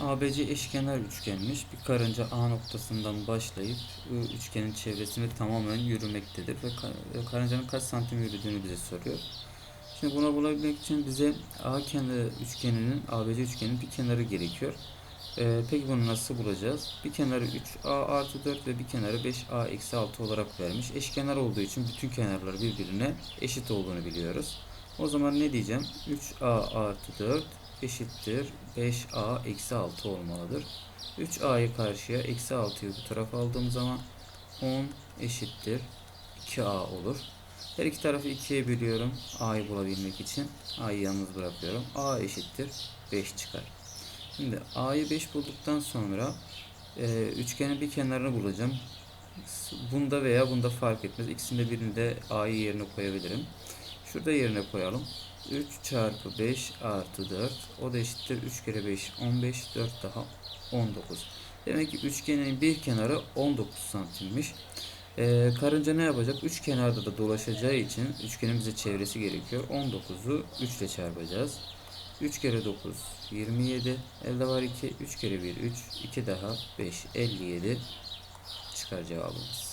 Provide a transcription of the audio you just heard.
ABC eşkenar üçgenmiş. Bir karınca A noktasından başlayıp üçgenin çevresini tamamen yürümektedir ve ka- ve karıncanın kaç santim yürüdüğünü bize soruyor. Şimdi buna bulabilmek için bize A kenarı üçgeninin ABC üçgenin bir kenarı gerekiyor. Ee, peki bunu nasıl bulacağız? Bir kenarı 3A artı 4 ve bir kenarı 5A eksi 6 olarak vermiş. Eşkenar olduğu için bütün kenarları birbirine eşit olduğunu biliyoruz. O zaman ne diyeceğim? 3A artı 4 eşittir 5A eksi 6 olmalıdır. 3A'yı karşıya eksi 6'yı bu tarafa aldığım zaman 10 eşittir 2A olur. Her iki tarafı 2'ye bölüyorum. A'yı bulabilmek için. A'yı yalnız bırakıyorum. A eşittir 5 çıkar. Şimdi A'yı 5 bulduktan sonra e, üçgenin bir kenarını bulacağım. Bunda veya bunda fark etmez. İkisinde birinde A'yı yerine koyabilirim. Şurada yerine koyalım. 3 çarpı 5 artı 4. O da eşittir 3 kere 5 15 4 daha 19. Demek ki üçgenin bir kenarı 19 santimmiş. Ee, karınca ne yapacak? Üç kenarda da dolaşacağı için üçgenin bize çevresi gerekiyor. 19'u 3 ile çarpacağız. 3 kere 9 27. Elde var 2. 3 kere 1 3. 2 daha 5 57 çıkar cevabımız.